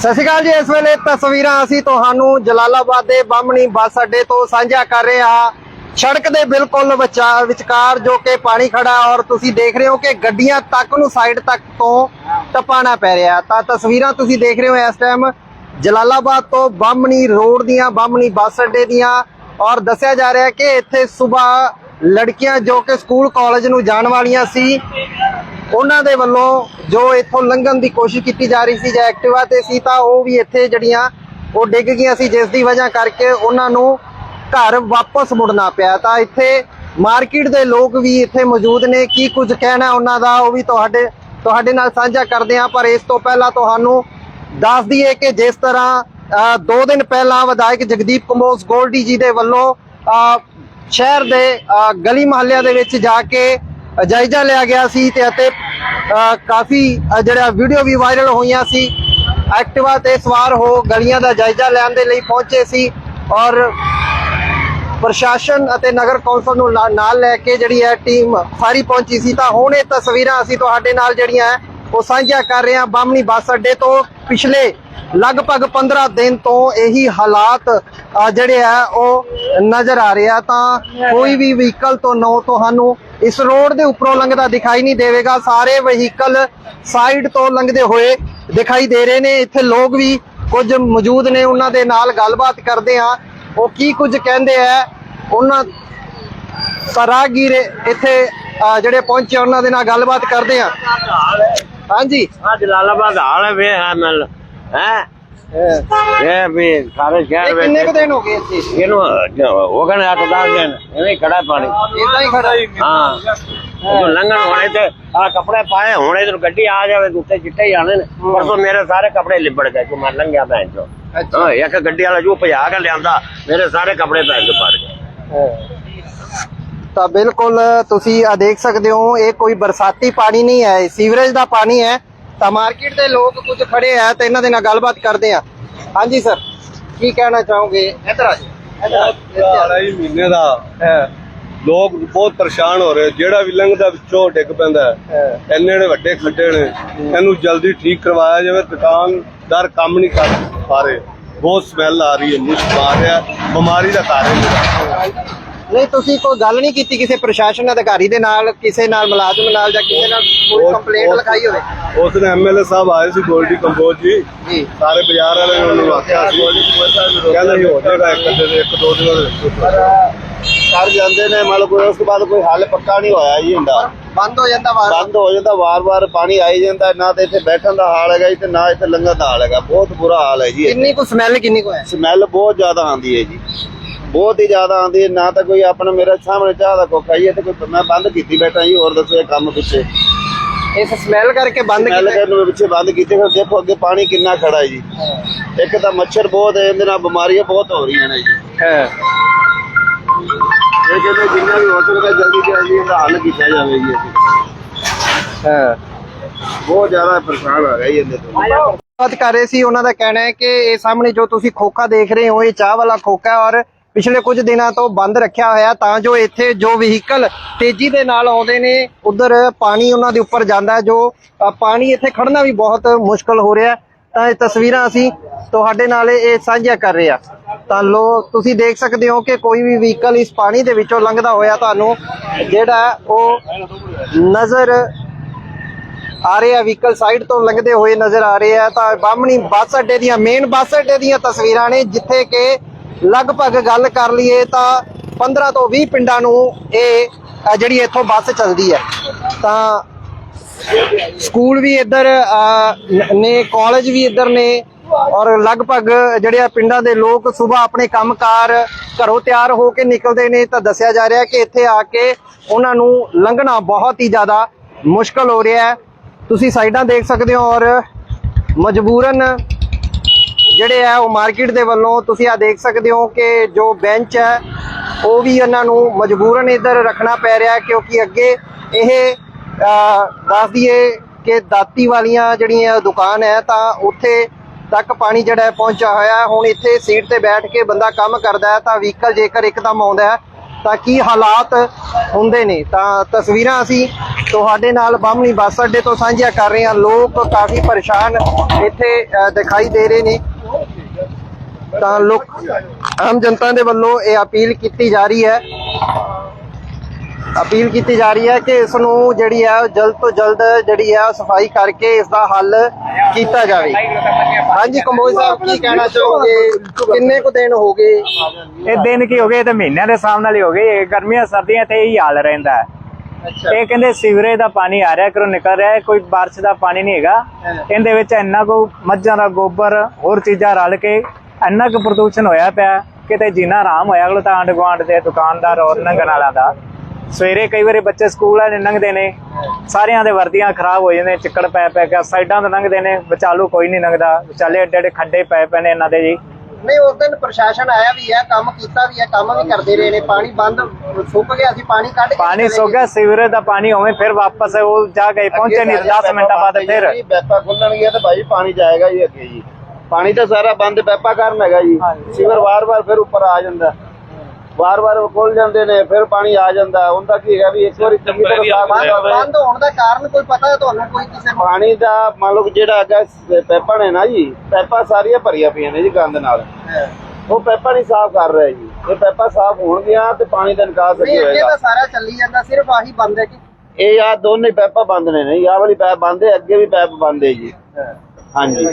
ਸਤਿ ਸ਼੍ਰੀ ਅਕਾਲ ਜੀ, ਇਸ ਵੇਲੇ ਤਸਵੀਰਾਂ ਅਸੀਂ ਤੁਹਾਨੂੰ ਜਲਾਲਾਬਾਦ ਦੇ ਬਾਹਮਣੀ ਬੱਸ ਅੱਡੇ ਤੋਂ ਸਾਂਝਾ ਕਰ ਰਹੇ ਹਾਂ। ਸੜਕ ਦੇ ਬਿਲਕੁਲ ਵਿਚਕਾਰ ਜੋ ਕਿ ਪਾਣੀ ਖੜਾ ਔਰ ਤੁਸੀਂ ਦੇਖ ਰਹੇ ਹੋ ਕਿ ਗੱਡੀਆਂ ਤੱਕ ਨੂੰ ਸਾਈਡ ਤੱਕ ਤੋਂ ਟਪਾਣਾ ਪੈ ਰਿਹਾ ਤਾਂ ਤਸਵੀਰਾਂ ਤੁਸੀਂ ਦੇਖ ਰਹੇ ਹੋ ਇਸ ਟਾਈਮ ਜਲਾਲਾਬਾਦ ਤੋਂ ਬਾਹਮਣੀ ਰੋਡ ਦੀਆਂ, ਬਾਹਮਣੀ ਬੱਸ ਅੱਡੇ ਦੀਆਂ ਔਰ ਦੱਸਿਆ ਜਾ ਰਿਹਾ ਕਿ ਇੱਥੇ ਸਵੇਰ ਲੜਕੀਆਂ ਜੋ ਕਿ ਸਕੂਲ, ਕਾਲਜ ਨੂੰ ਜਾਣ ਵਾਲੀਆਂ ਸੀ। ਉਹਨਾਂ ਦੇ ਵੱਲੋਂ ਜੋ ਇੱਥੋਂ ਲੰਘਣ ਦੀ ਕੋਸ਼ਿਸ਼ ਕੀਤੀ ਜਾ ਰਹੀ ਸੀ ਜਾਂ ਐਕਟਿਵਾ ਤੇ ਸੀ ਤਾਂ ਉਹ ਵੀ ਇੱਥੇ ਜਿਹੜੀਆਂ ਉਹ ਡਿੱਗ ਗਈਆਂ ਸੀ ਜਿਸ ਦੀ ਵਜ੍ਹਾ ਕਰਕੇ ਉਹਨਾਂ ਨੂੰ ਘਰ ਵਾਪਸ ਮੁੜਨਾ ਪਿਆ। ਤਾਂ ਇੱਥੇ ਮਾਰਕੀਟ ਦੇ ਲੋਕ ਵੀ ਇੱਥੇ ਮੌਜੂਦ ਨੇ। ਕੀ ਕੁਝ ਕਹਿਣਾ ਉਹਨਾਂ ਦਾ ਉਹ ਵੀ ਤੁਹਾਡੇ ਤੁਹਾਡੇ ਨਾਲ ਸਾਂਝਾ ਕਰਦੇ ਹਾਂ। ਪਰ ਇਸ ਤੋਂ ਪਹਿਲਾਂ ਤੁਹਾਨੂੰ ਦੱਸ ਦਈਏ ਕਿ ਜਿਸ ਤਰ੍ਹਾਂ ਅ, ਦੋ ਦਿਨ ਪਹਿਲਾਂ ਵਿਧਾਇਕ ਜਗਦੀਪ ਕੰਬੋਜ ਗੋਲਡੀ ਜੀ ਦੇ ਵੱਲੋਂ ਅ, ਸ਼ਹਿਰ ਦੇ ਅ, ਗਲੀ ਮੁਹੱਲਿਆਂ ਦੇ ਵਿੱਚ ਜਾ ਕੇ ਜਾਇਜ਼ਾ ਲਿਆ ਗਿਆ ਸੀ ਤੇ ਅਤੇ ਕਾਫੀ ਜਿਹੜਾ ਵੀਡੀਓ ਵੀ ਵਾਇਰਲ ਹੋਈਆਂ ਸੀ ਐਕਟਿਵਾ ਤੇ ਸਵਾਰ ਹੋ ਗਲੀਆਂ ਦਾ ਜਾਇਜ਼ਾ ਲੈਣ ਦੇ ਲਈ ਪਹੁੰਚੇ ਸੀ ਔਰ ਪ੍ਰਸ਼ਾਸਨ ਅਤੇ ਨਗਰ ਕੌਂਸਲ ਨੂੰ ਨਾਲ ਲੈ ਕੇ ਜਿਹੜੀ ਹੈ ਟੀਮ ਸਾਰੀ ਪਹੁੰਚੀ ਸੀ ਤਾਂ ਹੁਣ ਇਹ ਤਸਵੀਰਾਂ ਅਸੀਂ ਤੁਹਾਡੇ ਨਾਲ ਜਿਹੜੀਆਂ ਹੈ ਉਹ ਸਾਂਝਾ ਕਰ ਰਹੇ ਹਾਂ ਬਾਹਮਣੀ ਬੱਸ ਅੱਡੇ ਤੋਂ ਪਿਛਲੇ ਲਗਭਗ 15 ਦਿਨ ਤੋਂ ਇਹੀ ਹਾਲਾਤ ਜਿਹੜੇ ਆ, ਉਹ ਨਜ਼ਰ ਆ ਰਹੇ ਤਾਂ ਕੋਈ ਵੀ ਵਹੀਕਲ ਤੋਂ ਨੋ ਤੁਹਾਨੂੰ ਇਸ ਰੋਡ ਦੇ ਉੱਪਰੋਂ ਲੰਘਦਾ ਦਿਖਾਈ ਨਹੀਂ ਦੇਵੇਗਾ। ਸਾਰੇ ਵਹੀਕਲ ਸਾਈਡ ਤੋਂ ਲੰਘਦੇ ਹੋਏ ਦਿਖਾਈ ਦੇ ਰਹੇ ਨੇ। ਇੱਥੇ ਲੋਕ ਵੀ ਕੁਝ ਮੌਜੂਦ ਨੇ, ਉਹਨਾਂ ਦੇ ਨਾਲ ਗੱਲਬਾਤ ਕਰਦੇ ਆ ਉਹ ਕੀ ਕੁਝ ਕਹਿੰਦੇ ਆ, ਉਹਨਾਂ ਸਰਾਗੀਰ ਇੱਥੇ ਜਿਹੜੇ ਪਹੁੰਚੇ ਉਹਨਾਂ ਦੇ ਨਾਲ ਗੱਲਬਾਤ ਕਰਦੇ ਆ ਹਾਂਜੀ। ਆ ਜਲਾਲਾਬਾਦ ਹਾਲ ਹੈ ਵੇ ਹੈ ਮਿਲ ਹੈ? ਇਹ ਵੀ ਸਾਰੇ ਸ਼ਹਿਰ ਵਿੱਚ ਕਿੰਨੇ ਕੁ ਦਿਨ ਹੋ ਗਏ ਇੱਥੇ? ਇਹਨੂੰ ਹੋ ਗਏ 8-10 ਦਿਨ ਐਵੇਂ ਖੜਾ ਪਾਣੀ। ਇਦਾਂ ਹੀ ਖੜਾ? ਹਾਂ। ਉਹ ਲੰਘਣ ਹੋਣੇ ਤੇ ਆ ਕੱਪੜੇ ਪਾਏ ਹੋਣੇ ਤੇ ਗੱਡੀ ਆ ਜਾਵੇ ਤੇ ਉੱਤੇ ਚਿੱਟੇ ਹੀ ਆਣੇ ਨੇ। ਪਰਸੋਂ ਮੇਰੇ ਸਾਰੇ ਕੱਪੜੇ ਲਿਬੜ ਗਏ ਕਿ ਮੈਂ ਲੰਘਿਆ ਭੈਣ ਚੋ ਹਾਂ ਇੱਕ ਗੱਡੀ ਵਾਲਾ ਜੋ ਭਜਾ ਕੇ ਲਿਆਂਦਾ ਮੇਰੇ ਸਾਰੇ ਕੱਪੜੇ ਭੈਣ ਚੋ ਪੜ ਗਏ। ਤਾਂ ਬਿਲਕੁਲ ਤੁਸੀਂ ਆ ਦੇਖ ਸਕਦੇ ਹੋ ਇਹ ਕੋਈ ਬਰਸਾਤੀ ਪਾਣੀ ਨਹੀਂ ਹੈ ਸੀਵਰੇਜ ਦਾ ਪਾਣੀ ਹੈ। ਤਾਂ ਮਾਰਕੀਟ ਦੇ ਲੋਕ ਕੁਝ ਖੜੇ ਆ ਤੇ ਇਹਨਾਂ ਦੇ ਨਾਲ ਗੱਲਬਾਤ ਕਰਦੇ ਆ। ਹਾਂਜੀ ਸਰ ਕੀ ਕਹਿਣਾ ਚਾਹੋਗੇ? ਇੱਧਰ ਆ ਮਹੀਨੇ ਦਾ ਲੋਕ ਬਹੁਤ ਪਰੇਸ਼ਾਨ ਹੋ ਰਹੇ ਜਿਹੜਾ ਵੀ ਲੰਘਦਾ ਵਿੱਚੋਂ ਡਿੱਗ ਪੈਂਦਾ। ਇੰਨੇ ਨੇ ਵੱਡੇ ਖੱਡੇ ਨੇ। ਇਹਨੂੰ ਜਲਦੀ ਠੀਕ ਕਰਵਾਇਆ ਜਾਵੇ। ਦੁਕਾਨਦਾਰ ਕੰਮ ਨਹੀਂ ਕਰ ਪਾ ਰਹੇ। ਬਹੁਤ ਸਮੈਲ ਆ ਰਹੀ ਹੈ। ਮੁਸ਼ਕ ਆ ਰਿਹਾ। ਬਿਮਾਰੀ ਦਾ ਕਾਰਨ ਹੈ ਨਹੀਂ ਤੁਸੀਂ ਕੋਈ ਗੱਲ ਨਹੀਂ ਕੀਤੀ ਕਿਸੇ ਪ੍ਰਸ਼ਾਸਨ ਅਧਿਕਾਰੀ ਦੇ ਨਾਲ ਕਿਸੇ ਨਾਲ ਮੁਲਾਜ਼ਮ ਨਾਲ ਜਾਂ ਕਿਸੇ ਨਾਲ ਕੋਈ ਕੰਪਲੇਂਟ ਲਿਖਾਈ ਹੋਵੇ? ਉਸ ਦਿਨ ਐਮਐਲਏ ਸਾਹਿਬ ਆਏ ਸੀ ਗੋਲਡੀ ਕੰਬੋਜ ਜੀ। ਜੀ। ਸਾਰੇ ਬਾਜ਼ਾਰ ਵਾਲੇ ਨੇ ਉਹਨੂੰ ਆਖਿਆ ਸੀ। ਕਹਿੰਦਾ ਹੀ ਹੋ ਜਾਏਗਾ ਇੱਕ ਦਿਨ ਇੱਕ ਦੋ ਦਿਨਾਂ ਦੇ ਵਿੱਚ ਕਰ ਜਾਂਦੇ ਨੇ ਮਤਲਬ ਕੋਈ ਉਸ ਤੋਂ ਬਾਅਦ ਕੋਈ ਹੱਲ ਪੱਕਾ ਨਹੀਂ ਹੋਇਆ ਜੀ ਹੁੰਦਾ। ਬੰਦ ਹੋ ਜਾਂਦਾ ਵਾਰ ਬੰਦ ਹੋ ਜਾਂਦਾ ਵਾਰ-ਵਾਰ ਪਾਣੀ ਆਈ ਜਾਂਦਾ ਨਾ ਤੇ ਇੱਥੇ ਬੈਠਣ ਦਾ ਹਾਲ ਹੈਗਾ ਜੀ ਤੇ ਨਾ ਇੱਥੇ ਲੰਘਣ ਦਾ ਹਾਲ ਹੈਗਾ। ਬਹੁਤ ਬੁਰਾ ਹਾਲ ਹੈ ਜੀ ਕਿੰਨੀ ਕੁ ਸਮੈਲ ਕਿੰਨੀ ਕੁ ਹੈ? ਸਮੈਲ ਬਹੁਤ ਜ਼ਿਆਦਾ ਆਉਂਦੀ ਹੈ ਜੀ। ਬਹੁਤ ਹੀ ਜ਼ਿਆਦਾ ਆਉਂਦੀ ਹੈ। ਨਾ ਤਾਂ ਕੋਈ ਆਪਣਾ ਮੇਰੇ ਸਾਹਮਣੇ ਚਾਹ ਦਾ ਕੋਕਾ ਹੀ ਹੈ ਤੇ ਕੋਈ ਮੈਂ ਬੰਦ ਕੀਤੀ ਬੈਠਾ ਜੀ ਹੋਰ ਦੱਸੋ ਇਹ ਕੰਮ ਪਿੱਛੇ। ਇਸ ਸਮੈਲ ਕਰਕੇ ਬੰਦ ਸਮੈਲ ਕੀਤਾ। ਕਰਨ ਨੂੰ ਪਿੱਛੇ ਬੰਦ ਕੀਤੇ ਫਿਰ ਦੇਖੋ ਅੱਗੇ ਪਾਣੀ ਕਿੰਨਾ ਖੜਾ ਹੈ। ਜੀ ਇੱਕ ਤਾਂ ਮੱਛਰ ਬਹੁਤ ਹੈ ਇਹਦੇ ਨਾਲ ਬਿਮਾਰੀਆਂ ਬਹੁਤ ਹੋ ਰਹੀਆਂ ਨੇ ਜੀ। ਹੈ। ਇਹ ਕਹਿੰਦੇ ਜਿੰਨਾ ਵੀ ਹੋ ਸਕਦਾ ਜਲਦੀ ਤੋਂ ਜਲਦੀ ਇਹਦਾ ਹੱਲ ਕੀਤਾ ਜਾਵੇ ਜੀ। ਹੈ। ਬਹੁਤ ਜ਼ਿਆਦਾ ਪਰੇਸ਼ਾਨ ਹੋ ਜੀ ਇਹਦੇ ਤੋਂ। ਬਾਤ ਕਰ ਰਹੇ ਸੀ ਉਹਨਾਂ ਦਾ ਕਹਿਣਾ ਹੈ ਕਿ ਇਹ ਸਾਹਮਣੇ ਜੋ ਤੁਸੀਂ ਖੋਖਾ ਦੇਖ ਰਹੇ ਹੋ ਇਹ ਚਾਹ ਵਾਲਾ ਖੋਖਾ ਹੈ ਔਰ ਪਿਛਲੇ ਕੁਝ ਦਿਨਾਂ ਤੋਂ ਬੰਦ ਰੱਖਿਆ ਹੋਇਆ ਤਾਂ ਜੋ ਇੱਥੇ ਜੋ ਵਹੀਕਲ ਤੇਜ਼ੀ ਦੇ ਨਾਲ ਆਉਂਦੇ ਨੇ, ਉਧਰ ਪਾਣੀ ਉਹਨਾਂ ਦੇ ਉੱਪਰ ਜਾਂਦਾ ਜੋ ਪਾਣੀ ਇੱਥੇ ਖੜਨਾ ਵੀ ਬਹੁਤ ਮੁਸ਼ਕਲ ਹੋ ਰਿਹਾ ਤਾਂ ਇਹ ਤਸਵੀਰਾਂ ਅਸੀਂ ਤੁਹਾਡੇ ਨਾਲ ਇਹ ਸਾਂਝਾ ਕਰ ਰਹੇ ਆ ਤਾਂ ਲੋ, ਤੁਸੀਂ ਦੇਖ ਸਕਦੇ ਹੋ ਕਿ ਕੋਈ ਵੀ ਵਹੀਕਲ ਇਸ ਪਾਣੀ ਦੇ ਵਿੱਚੋਂ ਲੰਘਦਾ ਹੋਇਆ ਤੁਹਾਨੂੰ ਜਿਹੜਾ ਉਹ ਨਜ਼ਰ ਆ ਰਹੇ ਆ ਵਹੀਕਲ ਸਾਈਡ ਤੋਂ ਲੰਘਦੇ ਹੋਏ ਨਜ਼ਰ ਆ ਰਹੇ ਆ ਤਾਂ ਬਾਹਮਣੀ ਬੱਸ ਅੱਡੇ ਦੀਆਂ, ਮੇਨ ਬੱਸ ਅੱਡੇ ਦੀਆਂ ਤਸਵੀਰਾਂ ਨੇ, ਜਿੱਥੇ ਕਿ ਲਗਭਗ ਗੱਲ ਕਰ ਲਈਏ ਤਾਂ 15 ਤੋਂ 20 ਪਿੰਡਾਂ ਨੂੰ ਇਹ ਜਿਹੜੀ ਇੱਥੋਂ ਬੱਸ ਚੱਲਦੀ ਹੈ। ਤਾਂ ਸਕੂਲ ਵੀ ਇੱਧਰ ਨੇ ਕਾਲਜ ਵੀ ਇੱਧਰ ਨੇ ਔਰ ਲਗਭਗ ਜਿਹੜੇ ਆ ਪਿੰਡਾਂ ਦੇ ਲੋਕ ਸਵੇਰ ਆਪਣੇ ਕੰਮਕਾਰ ਘਰੋਂ ਤਿਆਰ ਹੋ ਕੇ ਨਿਕਲਦੇ ਨੇ ਤਾਂ ਦੱਸਿਆ ਜਾ ਰਿਹਾ ਕਿ ਇੱਥੇ ਆ ਕੇ ਉਹਨਾਂ ਨੂੰ ਲੰਘਣਾ ਬਹੁਤ ਹੀ ਜ਼ਿਆਦਾ ਮੁਸ਼ਕਲ ਹੋ ਰਿਹਾ ਹੈ। ਤੁਸੀਂ ਸਾਈਡਾਂ ਦੇਖ ਸਕਦੇ ਹੋ ਔਰ ਮਜਬੂਰਨ ਜਿਹੜੇ ਆ ਉਹ ਮਾਰਕੀਟ ਦੇ ਵੱਲੋਂ ਤੁਸੀਂ ਆ ਦੇਖ ਸਕਦੇ ਹੋ ਕਿ ਜੋ ਬੈਂਚ ਹੈ ਉਹ ਵੀ ਇਹਨਾਂ ਨੂੰ ਮਜਬੂਰਨ ਇੱਧਰ ਰੱਖਣਾ ਪੈ ਰਿਹਾ ਕਿਉਂਕਿ ਅੱਗੇ ਇਹ ਅਹ, ਦੱਸ ਦਈਏ ਕਿ ਦਾਤੀ ਵਾਲੀਆਂ ਜਿਹੜੀਆਂ ਦੁਕਾਨ ਹੈ ਤਾਂ ਉੱਥੇ ਤੱਕ ਪਾਣੀ ਜਿਹੜਾ ਪਹੁੰਚਿਆ ਹੋਇਆ ਹੁਣ ਇੱਥੇ ਸੀਟ ਤੇ ਬੈਠ ਕੇ ਬੰਦਾ ਕੰਮ ਕਰਦਾ ਹੈ ਤਾਂ ਵਹੀਕਲ ਜੇਕਰ ਇੱਕਦਮ ਆਉਂਦਾ ਹੈ ਤਾਂ ਕੀ ਹਾਲਾਤ ਹੁੰਦੇ ਨੇ? ਤਾਂ ਤਸਵੀਰਾਂ ਅਸੀਂ ਤੁਹਾਡੇ ਨਾਲ ਬਾਹਮਣੀ ਬੱਸ ਅੱਡੇ ਤੋਂ ਸਾਂਝੀਆਂ ਕਰ ਰਹੇ ਹਾਂ। ਲੋਕ ਕਾਫੀ ਪਰੇਸ਼ਾਨ ਇੱਥੇ ਦਿਖਾਈ ਦੇ ਰਹੇ ਨੇ। ਤਾਂ ਲੋਕ ਆਮ ਜਨਤਾ ਦੇ ਵੱਲੋਂ ਇਹ ਅਪੀਲ ਕੀਤੀ ਜਾ ਰਹੀ ਹੈ। ਅਪੀਲ ਕੀਤੀ ਜਾ ਰਹੀ ਹੈ ਕਿ ਇਸ ਨੂੰ ਜਿਹੜੀ ਹੈ ਜਲਦ ਤੋਂ ਜਲਦ ਜਿਹੜੀ ਹੈ ਸਫ਼ਾਈ ਕਰਕੇ ਇਸ ਦਾ ਹੱਲ ਕੀਤਾ ਜਾਵੇ। ਹਾਂਜੀ ਕੰਬੋਜ ਸਾਹਿਬ ਕੀ ਕਹਿਣਾ ਚਾਹੋਗੇ? ਕਿੰਨੇ ਕੁ ਦਿਨ ਹੋ ਗਏ? ਇਹ ਦਿਨ ਕੀ ਹੋ ਗਏ? ਤਾਂ ਮਹੀਨਿਆਂ ਦੇ ਹਿਸਾਬ ਨਾਲ ਹੀ ਹੋ ਗਏ। ਗਰਮੀਆਂ ਸਰਦੀਆਂ ਤੇ ਇਹੀ ਹਾਲ ਰਹਿੰਦਾ ਹੈ। ਇਹ ਕਹਿੰਦੇ ਸੀਵਰੇਜ ਦਾ ਪਾਣੀ ਆ ਰਿਹਾ ਕਰੋ ਨਿਕਲ ਰਿਹਾ ਕੋਈ ਬਾਰਿਸ਼ ਦਾ ਪਾਣੀ ਨਹੀਂ ਹੈਗਾ। ਇਹਦੇ ਵਿੱਚ ਇੰਨਾ ਕੋ ਮੱਝਾਂ ਦਾ ਗੋਬਰ ਹੋਰ ਚੀਜ਼ਾਂ ਰਲ ਕੇ ਇੰਨਾ ਕੁ ਪ੍ਰਦੂਸ਼ਣ ਹੋਇਆ ਪਿਆ ਕਿਤੇ ਜੀਣਾ ਆਰਾਮ ਹੋਇਆ ਅਗਲੋ ਤਾਂ ਆਂਢ ਗੁਆਂਢ ਦੇ ਦੁਕਾਨਦਾਰ ਔਰ ਲੰਘਣ ਵਾਲਿਆਂ ਦਾ। ਸਵੇਰੇ ਕਈ ਵਾਰੀ ਬੱਚੇ ਸਕੂਲ ਵਾਲੇ ਲੰਘਦੇ ਨੇ ਸਾਰਿਆਂ ਦੇ ਵਰਦੀਆਂ ਖਰਾਬ ਹੋ ਜਾਂਦੇ ਚਿੱਕੜ ਪੈ ਪੈ ਕੇ ਸਾਈਡਾਂ ਤੋਂ ਲੰਘਦੇ ਨੇ ਵਿਚਾਲੂ ਕੋਈ ਨਹੀਂ ਲੰਘਦਾ ਵਿਚਾਲੇ ਏਡੇ ਏਡੇ ਖੱਡੇ ਪੈ ਪਏ ਨੇ ਇਹਨਾਂ ਦੇ ਜੀ। ਨਹੀਂ ਉਸ ਦਿਨ ਪ੍ਰਸ਼ਾਸਨ ਆਇਆ ਵੀ ਹੈ ਕੰਮ ਕੀਤਾ ਵੀ ਹੈ ਕੰਮ ਵੀ ਕਰਦੇ ਰਹੇ ਨੇ ਪਾਣੀ ਬੰਦ ਸੁੱਕ ਗਿਆ ਸੀ ਪਾਣੀ ਕੱਢ ਕੇ ਪਾਣੀ ਸੁੱਕ ਗਿਆ ਸੀਵਰੇਜ ਦਾ ਪਾਣੀ ਹੋਵੇ ਫਿਰ ਵਾਪਸ ਉਹ ਜਾ ਕੇ ਪਹੁੰਚੇ ਨਹੀਂ 10 ਮਿੰਟਾਂ ਬਾਅਦ ਫਿਰ। ਪੈਪਾ ਖੁੱਲਣਗੇ ਤਾਂ ਭਾਈ ਪਾਣੀ ਜਾਏਗਾ ਜੀ ਅੱਗੇ ਜੀ। ਪਾਣੀ ਤਾਂ ਸਾਰਾ ਬੰਦ ਪੈਪਾ ਕਰਨ ਹੈਗਾ ਜੀ। ਸੀਵਰ ਵਾਰ-ਵਾਰ ਫਿਰ ਉੱਪਰ ਆ ਜਾਂਦਾ। ਵਾਰ-ਵਾਰ ਉਹ ਖੁੱਲ ਜਾਂਦੇ ਨੇ ਫਿਰ ਪਾਣੀ ਆ ਜਾਂਦਾ। ਹੁੰਦਾ ਕੀ ਹੈਗਾ ਵੀ ਇੱਕ ਵਾਰੀ ਚੰਗੀ ਤਰ੍ਹਾਂ ਸਾਫ਼ ਬੰਦ ਕੀਤਾ ਹੋਵੇ। ਬੰਦ ਹੋਣ ਦਾ ਕਾਰਨ ਕੋਈ ਪਤਾ ਹੈ ਤੁਹਾਨੂੰ ਕੋਈ ਕਿਸੇ ਨੂੰ? ਪਾਣੀ ਦਾ ਮੰਨ ਲਓ ਜਿਹੜਾ ਹੈਗਾ ਪੈਪਾਂ ਨੇ ਨਾ ਜੀ ਪੈਪਾਂ ਸਾਰੀਆਂ ਭਰੀਆਂ ਪਈਆਂ ਨੇ ਜੀ ਗੰਦ ਨਾਲ। ਉਹ ਪੈਪਾਂ ਨਹੀਂ ਸਾਫ਼ ਕਰ ਰਿਹਾ ਜੀ। ਇਹ ਪੈਪਾਂ ਸਾਫ਼ ਹੋਣਗੀਆਂ ਤੇ ਪਾਣੀ ਦਾ ਨਿਕਾਸ ਅੱਗੇ ਹੋਏਗਾ। ਤਾਂ ਸਾਰਾ ਚੱਲੀ ਜਾਂਦਾ ਸਿਰਫ ਆਹੀ ਬੰਦ ਹੈ ਕਿ? ਇਹ ਆ ਦੋਨੇ ਪੈਪਾਂ ਬੰਦ ਨੇ ਨਹੀਂ ਆਹ ਵਾਲੀ ਪੈਪ ਬੰਦ ਹੈ ਅੱਗੇ ਵੀ ਪੈਪ ਬੰਦ ਹੈ ਜੀ। ਹਾਂਜੀ।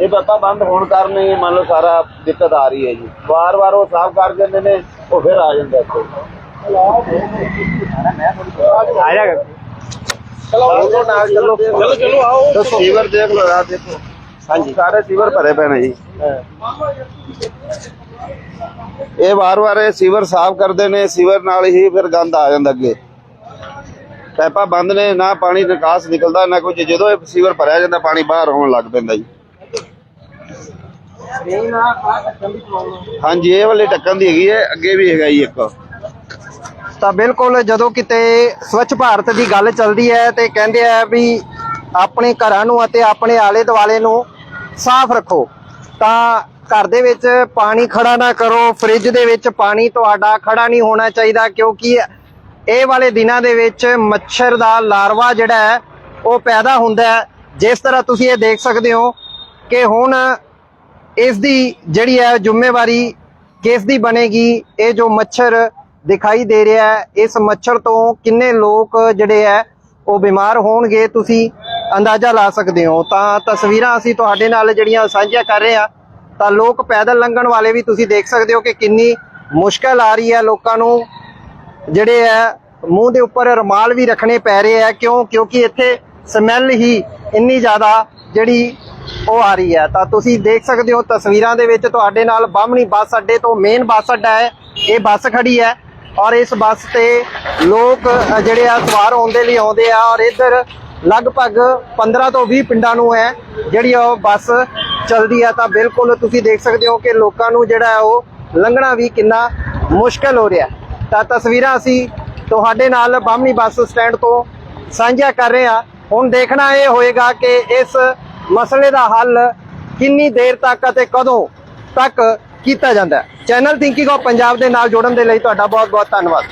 ਇਹ ਪੈਪਾਂ ਬੰਦ ਹੋਣ ਕਾਰਨ ਹੀ ਮੰਨ ਲਓ ਸਾਰਾ ਦਿੱਕਤ ਆ ਰਹੀ ਹੈ ਜੀ। ਵਾਰ-ਵਾਰ ਉਹ ਸਾਫ਼ ਕਰ ਦਿੰਦੇ ਨੇ ਉਹ ਫਿਰ ਆ ਜਾਂਦਾ ਇੱਥੇ। ਆ ਜਾ ਚਲੋ ਨਾਲ ਚਲੋ। ਚਲੋ ਚਲੋ ਆਓ। ਸੀਵਰ ਦੇਖ ਲਓ ਆ ਦੇਖੋ। ਹਾਂਜੀ। ਸਾਰੇ ਸੀਵਰ ਭਰੇ ਪਏ ਨੇ ਜੀ। ਇਹ ਵਾਰ-ਵਾਰ ਇਹ ਸੀਵਰ ਸਾਫ਼ ਕਰਦੇ ਨੇ ਸੀਵਰ ਨਾਲ ਹੀ ਫਿਰ ਗੰਦ ਆ ਜਾਂਦਾ ਅੱਗੇ। ਪੈਪਾਂ ਬੰਦ ਨੇ ਨਾ ਪਾਣੀ ਨਿਕਾਸ ਨਿਕਲਦਾ ਨਾ ਕੁਝ। ਜਦੋਂ ਇਹ ਸੀਵਰ ਭਰਿਆ ਜਾਂਦਾ ਪਾਣੀ ਬਾਹਰ ਆਉਣ ਲੱਗ ਪੈਂਦਾ ਜੀ ਨਹੀਂ ਨਾ ਆ ਢੱਕਣ ਦੀ ਪ੍ਰੋਬਲਮ ਹਾਂਜੀ, ਇਹ ਵਾਲੇ ਢੱਕਣ ਦੀ ਹੈਗੀ ਹੈ, ਅੱਗੇ ਵੀ ਹੈਗਾ ਜੀ ਇੱਕ। ਤਾਂ ਬਿਲਕੁਲ ਜਦੋਂ ਕਿਤੇ ਸਵੱਛ ਭਾਰਤ ਦੀ ਗੱਲ ਚੱਲਦੀ ਹੈ ਤੇ ਕਹਿੰਦੇ ਆ ਵੀ ਆਪਣੇ ਘਰਾਂ ਨੂੰ ਅਤੇ ਆਪਣੇ ਆਲੇ ਦੁਆਲੇ ਨੂੰ ਸਾਫ਼ ਰੱਖੋ, ਤਾਂ ਘਰ ਦੇ ਵਿੱਚ ਪਾਣੀ ਖੜਾ ਨਾ ਕਰੋ, ਫ੍ਰਿਜ ਦੇ ਵਿੱਚ ਪਾਣੀ ਤੁਹਾਡਾ ਖੜਾ ਨਹੀਂ ਹੋਣਾ ਚਾਹੀਦਾ ਕਿਉਂਕਿ ਇਹ ਵਾਲੇ ਦਿਨਾਂ ਦੇ ਵਿੱਚ ਮੱਛਰ ਦਾ ਲਾਰਵਾ ਜਿਹੜਾ ਹੈ, ਉਹ ਪੈਦਾ ਹੁੰਦਾ ਹੈ। ਜਿਸ ਤਰ੍ਹਾਂ ਤੁਸੀਂ ਇਹ ਦੇਖ ਸਕਦੇ ਹੋ ਕਿ ਹੁਣ ਇਸ ਦੀ ਜਿਹੜੀ ਹੈ ਜ਼ਿੰਮੇਵਾਰੀ ਕਿਸ ਦੀ ਬਣੇਗੀ, ਇਹ ਜੋ ਮੱਛਰ ਦਿਖਾਈ ਦੇ ਰਿਹਾ ਹੈ, ਇਸ ਮੱਛਰ ਤੋਂ ਕਿੰਨੇ ਲੋਕ ਜਿਹੜੇ ਹੈ ਉਹ ਬਿਮਾਰ ਹੋਣਗੇ, ਤੁਸੀਂ ਅੰਦਾਜ਼ਾ ਲਾ ਸਕਦੇ ਹੋ। ਤਾਂ ਤਸਵੀਰਾਂ ਅਸੀਂ ਤੁਹਾਡੇ ਨਾਲ ਜਿਹੜੀਆਂ ਸਾਂਝੀਆਂ ਕਰ ਰਹੇ ਹਾਂ, ਤਾਂ ਲੋਕ ਪੈਦਲ ਲੰਘਣ ਵਾਲੇ ਵੀ ਤੁਸੀਂ ਦੇਖ ਸਕਦੇ ਹੋ ਕਿ ਕਿੰਨੀ ਮੁਸ਼ਕਲ ਆ ਰਹੀ ਹੈ। ਲੋਕਾਂ ਨੂੰ ਜਿਹੜੇ ਹੈ, ਮੂੰਹ ਦੇ ਉੱਪਰ ਰੁਮਾਲ ਵੀ ਰੱਖਣੇ ਪੈ ਰਹੇ ਆ ਕਿਉਂ? ਕਿਉਂਕਿ ਇੱਥੇ ਸਮੈਲ ਹੀ ਇੰਨੀ ਜ਼ਿਆਦਾ ਜਿਹੜੀ ਉਹ ਆ ਰਹੀ ਹੈ। ਤਾਂ ਤੁਸੀਂ ਦੇਖ ਸਕਦੇ ਹੋ ਤਸਵੀਰਾਂ ਦੇ ਵਿੱਚ ਤੁਹਾਡੇ ਨਾਲ ਬਾਹਮਣੀ ਬੱਸ ਅੱਡੇ ਤੋਂ ਮੇਨ ਬੱਸ ਅੱਡਾ ਹੈ। ਇਹ ਬੱਸ ਖੜੀ ਹੈ ਔਰ ਇਸ ਬੱਸ ਤੇ ਲੋਕ ਜਿਹੜੇ ਆ ਸਵਾਰ ਹੋਣ ਦੇ ਲਈ ਆਉਂਦੇ ਆ ਔਰ ਇੱਧਰ ਲਗਭਗ 15 ਤੋਂ 20 ਪਿੰਡਾਂ ਨੂੰ ਹੈ ਜਿਹੜੀ ਉਹ ਬੱਸ ਚਲਦੀ ਆ। ਤਾਂ ਬਿਲਕੁਲ ਤੁਸੀਂ ਦੇਖ ਸਕਦੇ ਹੋ ਕਿ ਲੋਕਾਂ ਨੂੰ ਜਿਹੜਾ ਉਹ ਲੰਘਣਾ ਵੀ ਕਿੰਨਾ ਮੁਸ਼ਕਲ ਹੋ ਰਿਹਾ ਤਾਂ ਤਸਵੀਰਾਂ ਅਸੀਂ ਤੁਹਾਡੇ ਨਾਲ ਬਾਹਮਣੀ ਬੱਸ ਸਟੈਂਡ ਤੋਂ ਸਾਂਝਾ ਕਰ ਰਹੇ ਹਾਂ। ਹੁਣ ਦੇਖਣਾ ਇਹ ਹੋਏਗਾ ਕਿ ਇਸ ਮਸਲੇ ਦਾ ਹੱਲ ਕਿੰਨੀ ਦੇਰ ਤੱਕ ਅਤੇ ਕਦੋਂ ਤੱਕ ਕੀਤਾ ਜਾਂਦਾ ਹੈ। ਚੈਨਲ ਥਿੰਕਿੰਗ ਆਫ ਪੰਜਾਬ ਦੇ ਨਾਲ ਜੁੜਨ ਦੇ ਲਈ ਤੁਹਾਡਾ ਬਹੁਤ ਬਹੁਤ ਧੰਨਵਾਦ।